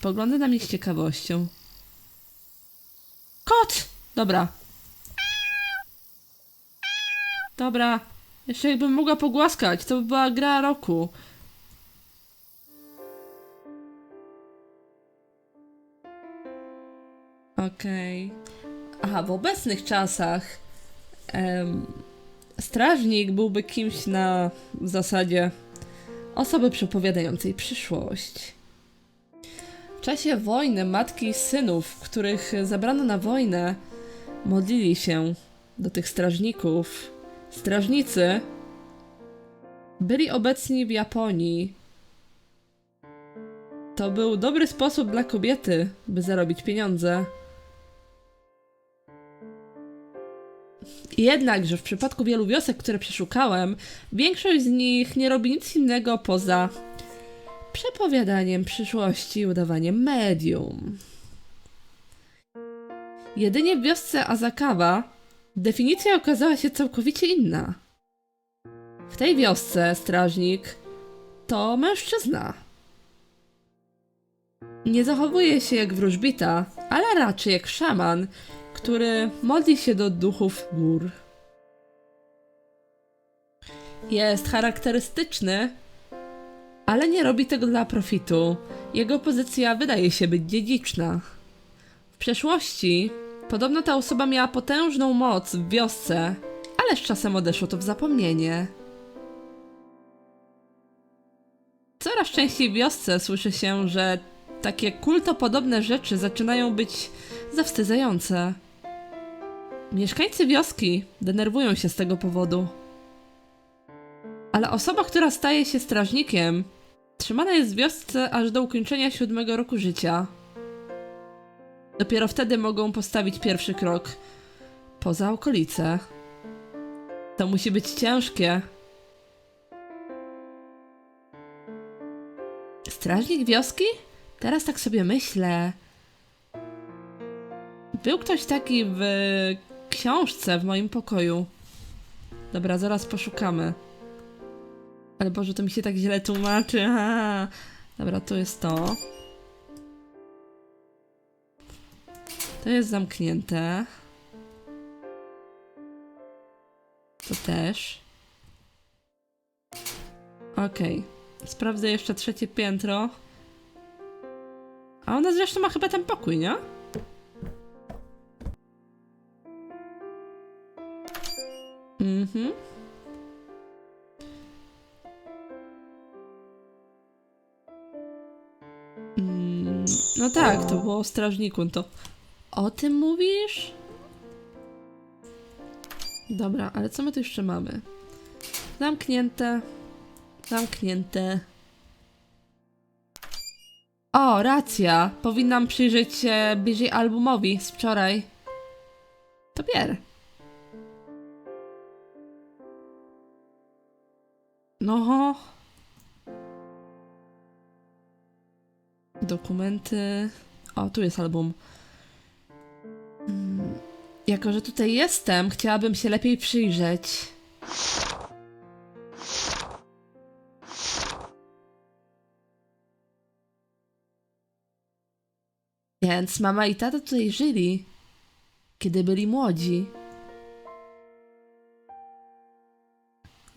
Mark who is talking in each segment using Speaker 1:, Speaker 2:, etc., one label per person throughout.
Speaker 1: Spogląda na mnie z ciekawością. Kot! Dobra. Dobra. Jeszcze jakbym mogła pogłaskać, to by była gra roku. Okej. Aha, w obecnych czasach em, strażnik byłby kimś na zasadzie osoby przepowiadającej przyszłość. W czasie wojny matki i synów, których zabrano na wojnę, modlili się do tych strażników. Strażnicy byli obecni w Japonii. To był dobry sposób dla kobiety, by zarobić pieniądze. Jednakże w przypadku wielu wiosek, które przeszukałem, większość z nich nie robi nic innego poza przepowiadaniem przyszłości i udawaniem medium. Jedynie w wiosce Azakawa definicja okazała się całkowicie inna. W tej wiosce strażnik to mężczyzna. Nie zachowuje się jak wróżbita, ale raczej jak szaman, który modli się do duchów gór. Jest charakterystyczny, ale nie robi tego dla profitu. Jego pozycja wydaje się być dziedziczna. W przeszłości podobno ta osoba miała potężną moc w wiosce, ale z czasem odeszło to w zapomnienie. Coraz częściej w wiosce słyszy się, że takie kultopodobne rzeczy zaczynają być zawstydzające. Mieszkańcy wioski denerwują się z tego powodu. Ale osoba, która staje się strażnikiem, trzymana jest w wiosce aż do ukończenia siódmego roku życia. Dopiero wtedy mogą postawić pierwszy krok poza okolice. To musi być ciężkie. Strażnik wioski? Teraz tak sobie myślę. Był ktoś taki w książce w moim pokoju. Dobra, zaraz poszukamy. Ale Boże, to mi się tak źle tłumaczy. Dobra, tu jest to. To jest zamknięte. To też. Okej. Sprawdzę jeszcze trzecie piętro. A ona zresztą ma chyba ten pokój, nie? Mhm. No tak, to było o strażniku, to o tym mówisz? Dobra, ale co my tu jeszcze mamy? Zamknięte. Zamknięte. O, racja. Powinnam przyjrzeć się bliżej albumowi z wczoraj. To bier. No. Dokumenty. O, tu jest album. Mm, Jako, że tutaj jestem, chciałabym się lepiej przyjrzeć. Więc mama i tata tutaj żyli, kiedy byli młodzi.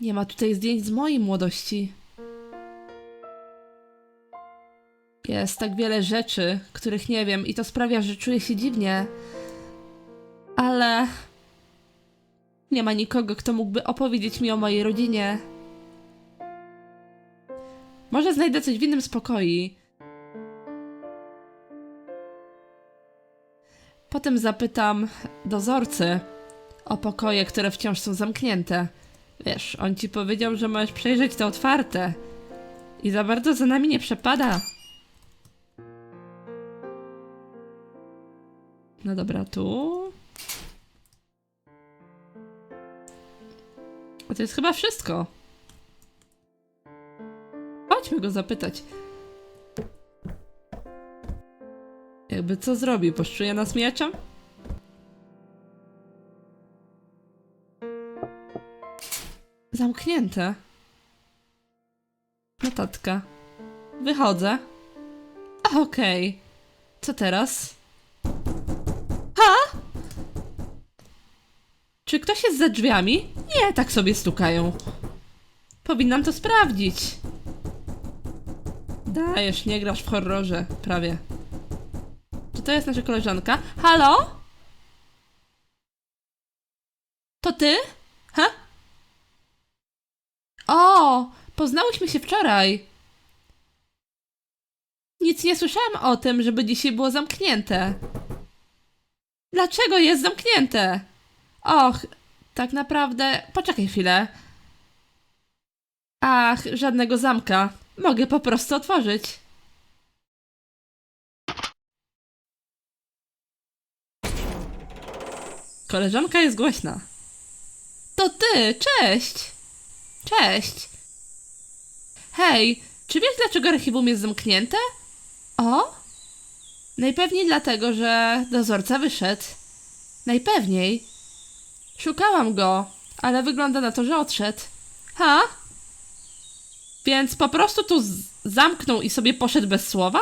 Speaker 1: Nie ma tutaj zdjęć z mojej młodości. Jest tak wiele rzeczy, których nie wiem, i to sprawia, że czuję się dziwnie. Ale. Nie ma nikogo, kto mógłby opowiedzieć mi o mojej rodzinie. Może znajdę coś w innym spokoju. Potem zapytam dozorcy o pokoje, które wciąż są zamknięte. Wiesz, on ci powiedział, że możesz przejrzeć te otwarte. I za bardzo za nami nie przepada. No dobra, tu. A to jest chyba wszystko. Chodźmy go zapytać. Jakby co zrobi? Poszczuje nas mieczem? Zamknięte. Notatka. Wychodzę. Okej. Co teraz? Jest za drzwiami? Nie, tak sobie stukają. Powinnam to sprawdzić. Dajesz, nie grasz w horrorze. Prawie. Czy to jest nasza koleżanka? Halo? To ty? Ha? O, poznałyśmy się wczoraj. Nic nie słyszałam o tym, żeby dzisiaj było zamknięte. Dlaczego jest zamknięte? Och, tak naprawdę. Poczekaj chwilę. Ach, żadnego zamka. Mogę po prostu otworzyć. Koleżanka jest głośna. To ty, cześć! Cześć! Hej, czy wiesz dlaczego archiwum jest zamknięte? O? Najpewniej dlatego, że dozorca wyszedł. Najpewniej. Szukałam go, ale wygląda na to, że odszedł. Ha? Więc po prostu tu zamknął i sobie poszedł bez słowa?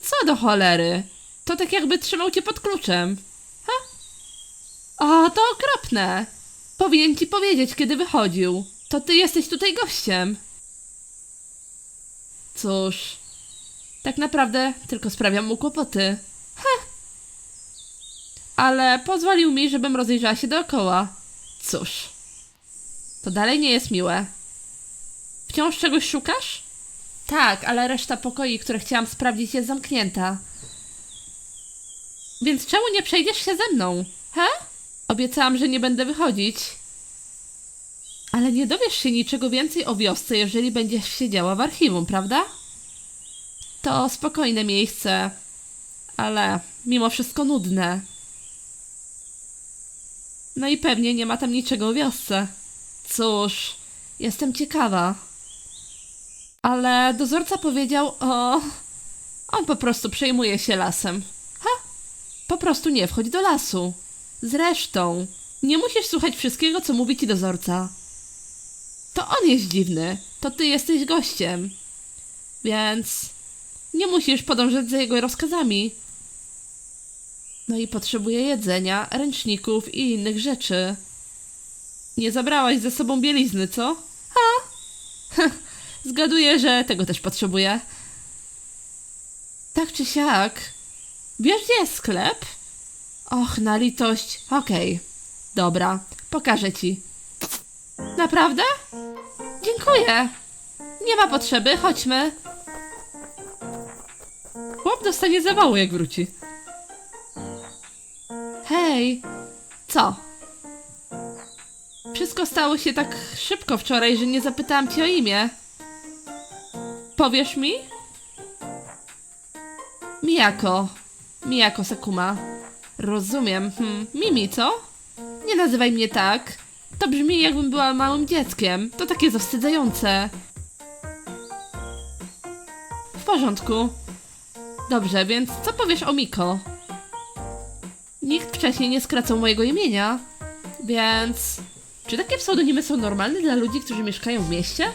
Speaker 1: Co do cholery? To tak jakby trzymał cię pod kluczem. Ha? O, to okropne. Powinien ci powiedzieć, kiedy wychodził. To ty jesteś tutaj gościem. Cóż, tak naprawdę tylko sprawiam mu kłopoty. Heh. Ale pozwolił mi, żebym rozejrzała się dookoła. Cóż, to dalej nie jest miłe. Wciąż czegoś szukasz? Tak, ale reszta pokoi, które chciałam sprawdzić, jest zamknięta. Więc czemu nie przejdziesz się ze mną? He? Obiecałam, że nie będę wychodzić. Ale nie dowiesz się niczego więcej o wiosce, jeżeli będziesz siedziała w archiwum, prawda? To spokojne miejsce, ale mimo wszystko nudne. No i pewnie nie ma tam niczego o wiosce. Cóż, jestem ciekawa. Ale dozorca powiedział o. On po prostu przejmuje się lasem. Ha! Po prostu nie wchodź do lasu. Zresztą, nie musisz słuchać wszystkiego, co mówi ci dozorca. To on jest dziwny, to ty jesteś gościem. Więc nie musisz podążać za jego rozkazami. No i potrzebuję jedzenia, ręczników i innych rzeczy. Nie zabrałaś ze sobą bielizny, co? Ha! Zgaduję, że tego też potrzebuję. Tak czy siak. Wiesz, gdzie jest sklep? Och, na litość. Okej. Dobra, pokażę ci. Naprawdę? Dziękuję. Nie ma potrzeby, chodźmy. Chłop dostanie zawału, jak wróci. Hej, co? Wszystko stało się tak szybko wczoraj, że nie zapytałam cię o imię. Powiesz mi? Miyako. Miyako Sakuma. Rozumiem. Hmm. Mimi, co? Nie nazywaj mnie tak. To brzmi jakbym była małym dzieckiem. To takie zawstydzające. W porządku. Dobrze, więc co powiesz o Miko? Nikt wcześniej nie skracał mojego imienia, więc... Czy takie pseudonimy są normalne dla ludzi, którzy mieszkają w mieście?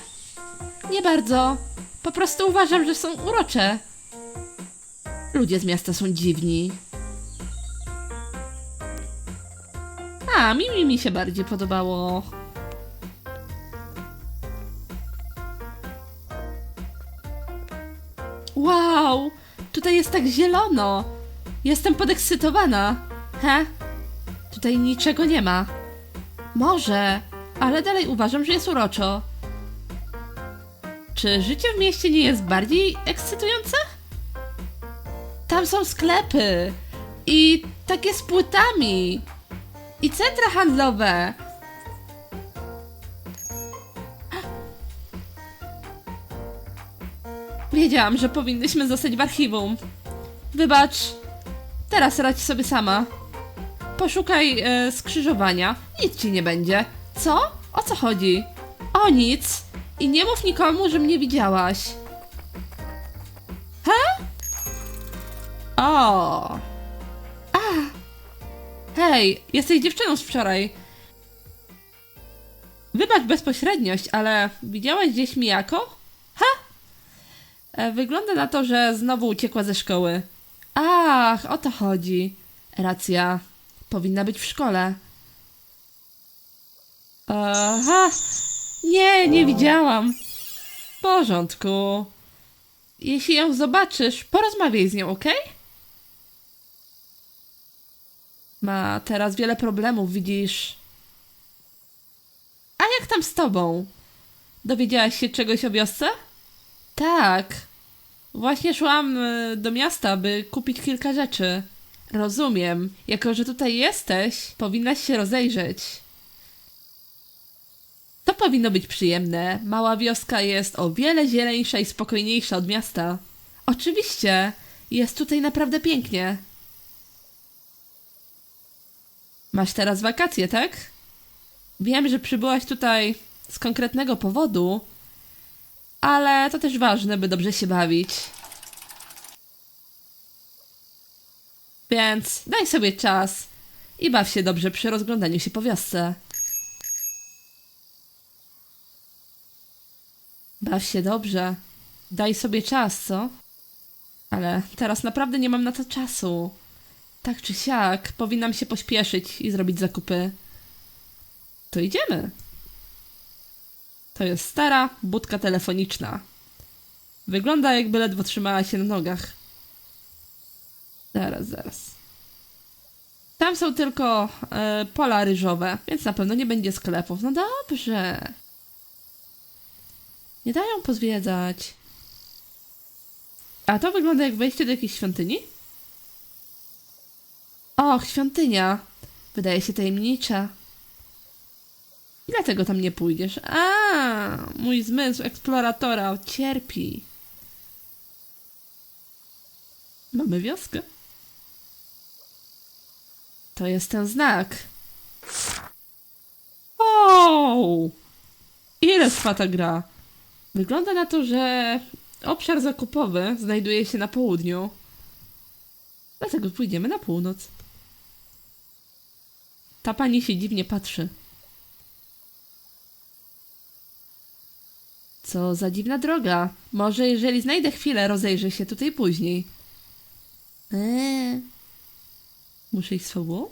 Speaker 1: Nie bardzo. Po prostu uważam, że są urocze. Ludzie z miasta są dziwni. A, Mimi mi się bardziej podobało. Wow, tutaj jest tak zielono. Jestem podekscytowana. He? Tutaj niczego nie ma. Może, ale dalej uważam, że jest uroczo. Czy życie w mieście nie jest bardziej ekscytujące? Tam są sklepy i takie z płytami i centra handlowe. Wiedziałam, że powinnyśmy zostać w archiwum. Wybacz, teraz radź sobie sama. Poszukaj e, skrzyżowania. Nic ci nie będzie. Co? O co chodzi? O nic. I nie mów nikomu, że mnie widziałaś. He? O. A. Hej, jesteś dziewczyną z wczoraj. Wybacz bezpośredniość, ale widziałaś gdzieś Mijako? Ha? E, Wygląda na to, że znowu uciekła ze szkoły. Ach, o to chodzi. Racja. Powinna być w szkole. Aha. Nie, nie widziałam. W porządku. Jeśli ją zobaczysz, porozmawiaj z nią, ok? Ma teraz wiele problemów, widzisz. A jak tam z tobą? Dowiedziałaś się czegoś o wiosce? Tak. Właśnie szłam y, do miasta, by kupić kilka rzeczy. Rozumiem. Jako, że tutaj jesteś, powinnaś się rozejrzeć. To powinno być przyjemne. Mała wioska jest o wiele zieleńsza i spokojniejsza od miasta. Oczywiście. Jest tutaj naprawdę pięknie. Masz teraz wakacje, tak? Wiem, że przybyłaś tutaj z konkretnego powodu, ale to też ważne, by dobrze się bawić. Więc daj sobie czas i baw się dobrze przy rozglądaniu się po wiosce. Baw się dobrze. Daj sobie czas, co? Ale teraz naprawdę nie mam na to czasu. Tak czy siak, powinnam się pośpieszyć i zrobić zakupy. To idziemy. To jest stara budka telefoniczna. Wygląda jakby ledwo trzymała się na nogach. Zaraz, zaraz. Tam są tylko e, pola ryżowe, więc na pewno nie będzie sklepów. No dobrze. Nie dają pozwiedzać. A to wygląda jak wejście do jakiejś świątyni? Och, świątynia. Wydaje się tajemnicza. I dlatego tam nie pójdziesz. A, mój zmysł eksploratora cierpi. Mamy wioskę. To jest ten znak. O! Ile trwa ta gra? Wygląda na to, że obszar zakupowy znajduje się na południu. Dlatego pójdziemy na północ. Ta pani się dziwnie patrzy. Co za dziwna droga. Może jeżeli znajdę chwilę, rozejrzę się tutaj później. Eee. Muszę iść z fabułą?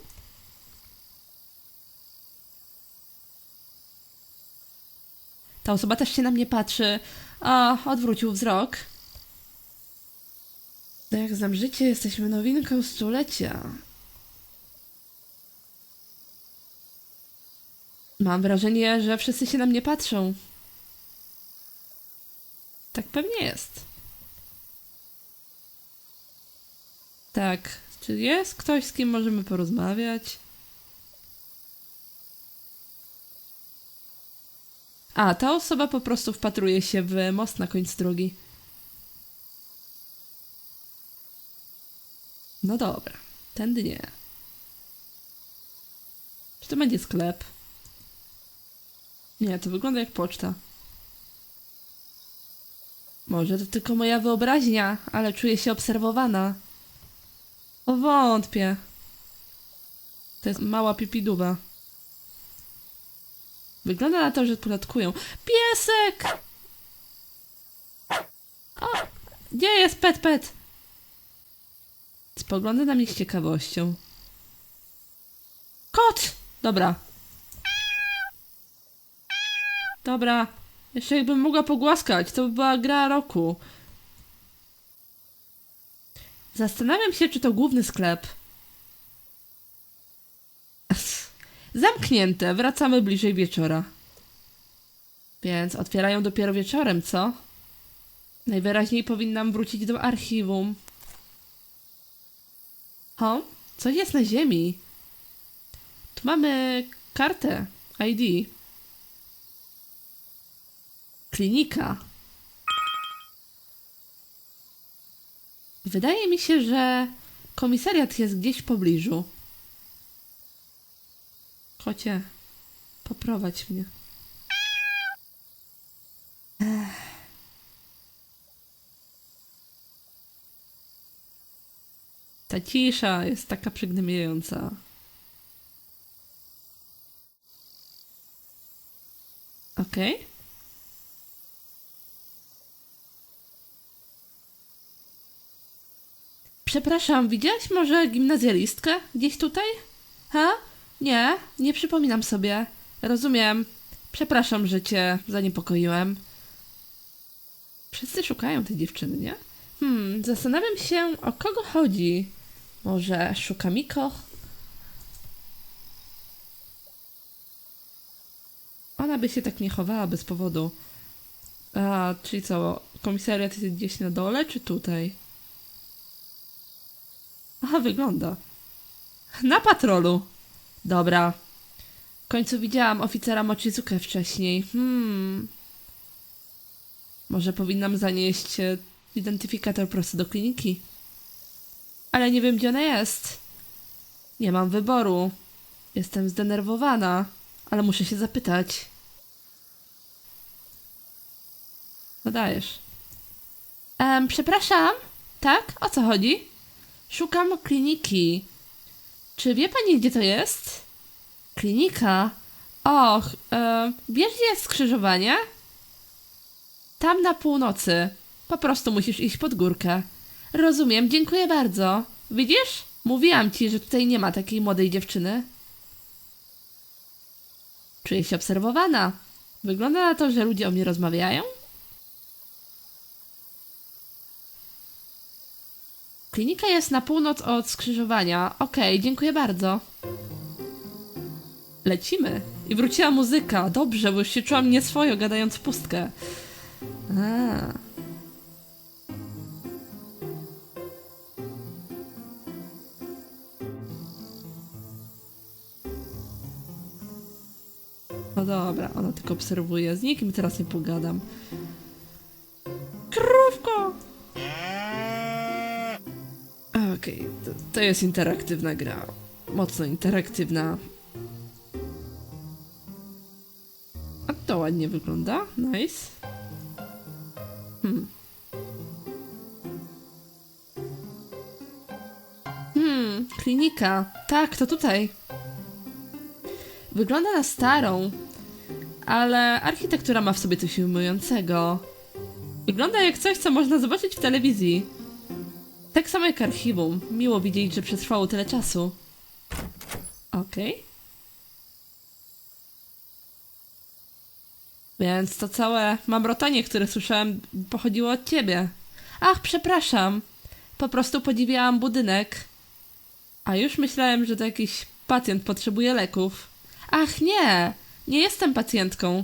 Speaker 1: Ta osoba też się na mnie patrzy. A, odwrócił wzrok. Jak znam życie, jesteśmy nowinką stulecia. Mam wrażenie, że wszyscy się na mnie patrzą. Tak pewnie jest. Tak. Czy jest ktoś, z kim możemy porozmawiać? A, ta osoba po prostu wpatruje się w most na końcu drogi. No dobra, tędy nie. Czy to będzie sklep? Nie, to wygląda jak poczta. Może to tylko moja wyobraźnia, ale czuję się obserwowana. O, wątpię. To jest mała pipiduba. Wygląda na to, że podatkują. Piesek! O, gdzie jest pet pet? Spogląda na mnie z ciekawością. Kot! Dobra. Dobra. Jeszcze jakbym mogła pogłaskać, to by była gra roku. Zastanawiam się, czy to główny sklep. Zamknięte, wracamy bliżej wieczora. Więc otwierają dopiero wieczorem, co? Najwyraźniej powinnam wrócić do archiwum. O, coś jest na ziemi. Tu mamy kartę ID. Klinika. Wydaje mi się, że komisariat jest gdzieś w pobliżu. Kocie, poprowadź mnie. Ta cisza jest taka przygnębiająca. Okej. Przepraszam, widziałaś może gimnazjalistkę gdzieś tutaj? Ha? Nie, nie przypominam sobie. Rozumiem. Przepraszam, że cię zaniepokoiłem. Wszyscy szukają tej dziewczyny, nie? Hmm, zastanawiam się, o kogo chodzi. Może szuka Miko? Ona by się tak nie chowała bez powodu. A, czyli co, komisariat jest gdzieś na dole, czy tutaj? Aha, wygląda. Na patrolu. Dobra. W końcu widziałam oficera Mochizukę wcześniej. Hmm. Może powinnam zanieść e, identyfikator prosto do kliniki. Ale nie wiem, gdzie ona jest. Nie mam wyboru. Jestem zdenerwowana, ale muszę się zapytać. No dajesz. Em, przepraszam. Tak? O co chodzi? Szukam kliniki. Czy wie pani, gdzie to jest? Klinika? Och, e, wiesz, gdzie jest skrzyżowanie? Tam na północy. Po prostu musisz iść pod górkę. Rozumiem, dziękuję bardzo. Widzisz? Mówiłam ci, że tutaj nie ma takiej młodej dziewczyny. Czuję się obserwowana. Wygląda na to, że ludzie o mnie rozmawiają. Klinika jest na północ od skrzyżowania. Okej, dziękuję bardzo. Lecimy. I wróciła muzyka. Dobrze, bo już się czułam nieswojo, gadając w pustkę. A. No dobra, ona tylko obserwuje. Z nikim teraz nie pogadam. Okej, to, to jest interaktywna gra. Mocno interaktywna. A to ładnie wygląda. Nice. Hmm. Hmm, klinika. Tak, to tutaj. Wygląda na starą, ale architektura ma w sobie coś ujmującego. Wygląda jak coś, co można zobaczyć w telewizji. Tak samo jak archiwum. Miło widzieć, że przetrwało tyle czasu. Okej. Więc to całe mamrotanie, które słyszałem, pochodziło od ciebie. Ach, przepraszam. Po prostu podziwiałam budynek. A już myślałem, że to jakiś pacjent potrzebuje leków. Ach, nie! Nie jestem pacjentką.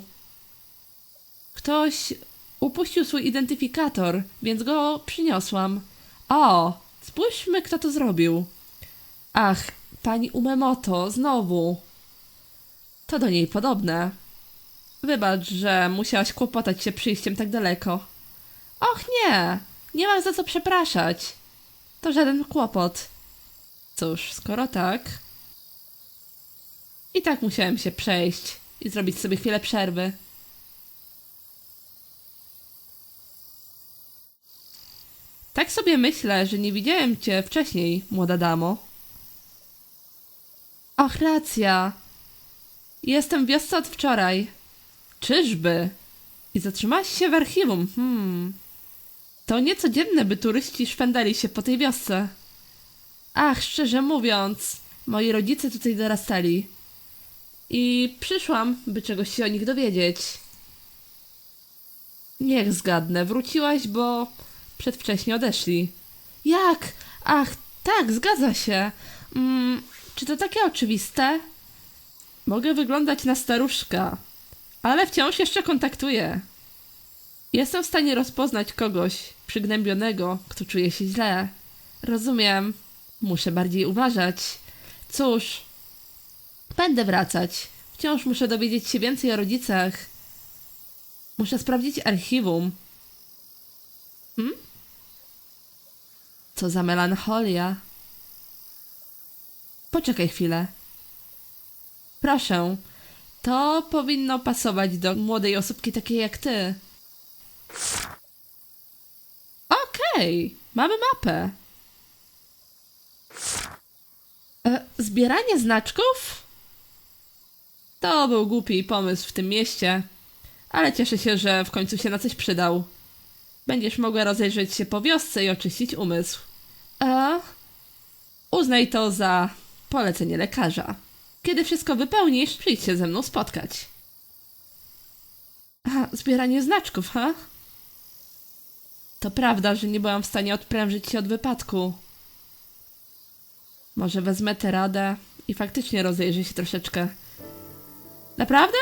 Speaker 1: Ktoś upuścił swój identyfikator, więc go przyniosłam. O, spójrzmy, kto to zrobił. Ach, pani Umemoto, znowu. To do niej podobne. Wybacz, że musiałaś kłopotać się przyjściem tak daleko. Och nie, nie mam za co przepraszać. To żaden kłopot. Cóż, skoro tak... I tak musiałem się przejść i zrobić sobie chwilę przerwy. Tak sobie myślę, że nie widziałem cię wcześniej, młoda damo. Och, racja. Jestem w wiosce od wczoraj. Czyżby? I zatrzymałaś się w archiwum. Hmm. To niecodzienne, by turyści szwendali się po tej wiosce. Ach, szczerze mówiąc, moi rodzice tutaj dorastali. I przyszłam, by czegoś się o nich dowiedzieć. Niech zgadnę, wróciłaś, bo przedwcześnie odeszli. Jak? Ach, tak, zgadza się. Mm, czy to takie oczywiste? Mogę wyglądać na staruszka, ale wciąż jeszcze kontaktuję. Jestem w stanie rozpoznać kogoś przygnębionego, kto czuje się źle. Rozumiem. Muszę bardziej uważać. Cóż, będę wracać. Wciąż muszę dowiedzieć się więcej o rodzicach. Muszę sprawdzić archiwum. Hmm? Co za melancholia. Poczekaj chwilę. Proszę, to powinno pasować do młodej osobki takiej jak ty. Okej, mamy mapę. E, zbieranie znaczków? To był głupi pomysł w tym mieście, ale cieszę się, że w końcu się na coś przydał. Będziesz mogła rozejrzeć się po wiosce i oczyścić umysł. A? Uznaj to za polecenie lekarza. Kiedy wszystko wypełnisz, przyjdź się ze mną spotkać. A, zbieranie znaczków, ha? To prawda, że nie byłam w stanie odprężyć się od wypadku. Może wezmę tę radę i faktycznie rozejrzę się troszeczkę. Naprawdę?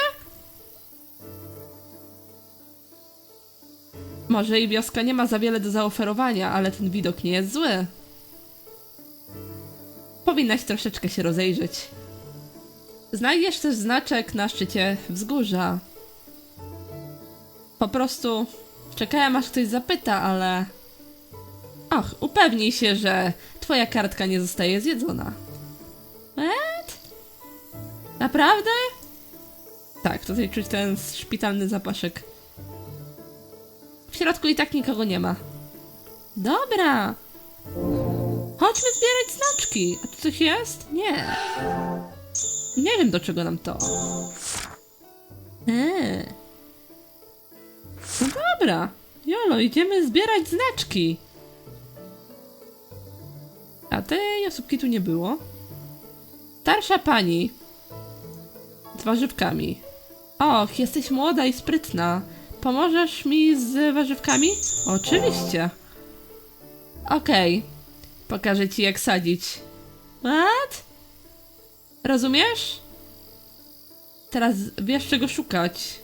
Speaker 1: Może i wioska nie ma za wiele do zaoferowania, ale ten widok nie jest zły. Powinnaś troszeczkę się rozejrzeć. Znajdziesz też znaczek na szczycie wzgórza. Po prostu czekałem aż ktoś zapyta, ale... Och, upewnij się, że twoja kartka nie zostaje zjedzona. What? Naprawdę? Tak, tutaj czuć ten szpitalny zapaszek. Środku i tak nikogo nie ma. Dobra. Chodźmy zbierać znaczki. A tu coś jest? Nie. Nie wiem do czego nam to. Eee. No dobra. Jolo, idziemy zbierać znaczki. A tej osóbki tu nie było. Starsza pani. Z warzywkami. Och, jesteś młoda i sprytna. Pomożesz mi z warzywkami? Oczywiście. Okej. Pokażę ci jak sadzić. What? Rozumiesz? Teraz wiesz czego szukać.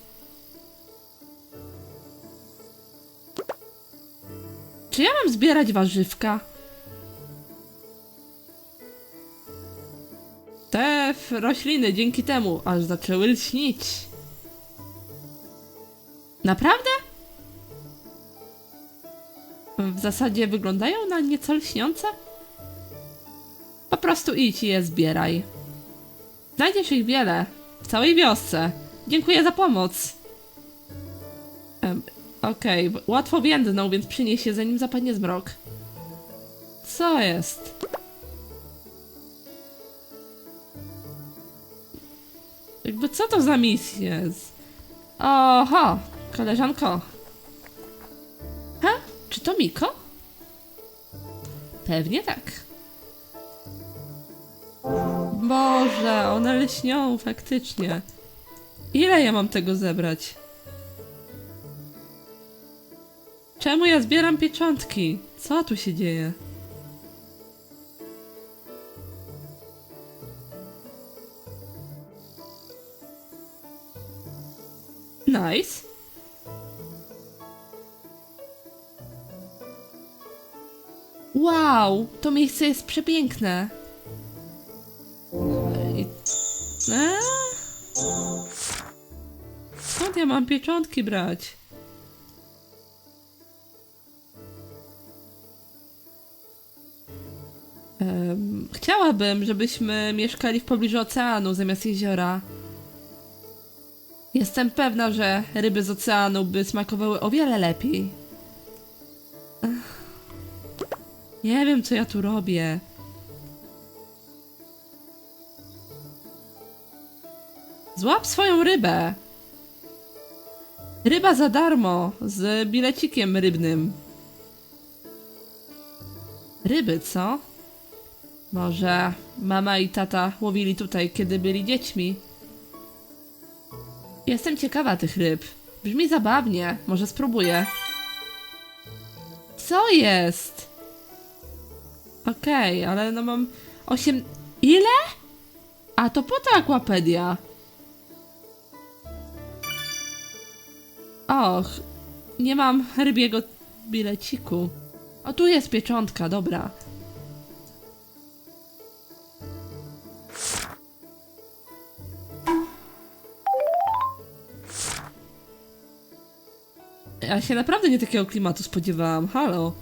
Speaker 1: Czy ja mam zbierać warzywka? Te rośliny dzięki temu aż zaczęły lśnić. Naprawdę? W zasadzie wyglądają na nieco lśniące? Po prostu idź i je zbieraj. Znajdziesz ich wiele. W całej wiosce. Dziękuję za pomoc. Em, Okej, b- łatwo więdną, więc przynieś się zanim zapadnie zmrok. Co jest? Jakby co to za misja jest? Oho, koleżanko. Ha? Czy to Miko? Pewnie tak. Boże, one lśnią faktycznie. Ile ja mam tego zebrać? Czemu ja zbieram pieczątki? Co tu się dzieje? Nice. Wow, to miejsce jest przepiękne. I... A? Skąd ja mam pieczątki brać? Chciałabym, żebyśmy mieszkali w pobliżu oceanu zamiast jeziora. Jestem pewna, że ryby z oceanu by smakowały o wiele lepiej. Nie wiem, co ja tu robię. Złap swoją rybę. Ryba za darmo, z bilecikiem rybnym. Ryby, co? Może mama i tata łowili tutaj, kiedy byli dziećmi? Jestem ciekawa tych ryb. Brzmi zabawnie. Może spróbuję. Co jest? Okej, ale no mam osiem... Ile? A to po to akwapedia. Och, nie mam rybiego bileciku. O, tu jest pieczątka, dobra. Ja się naprawdę nie takiego klimatu spodziewałam. Halo.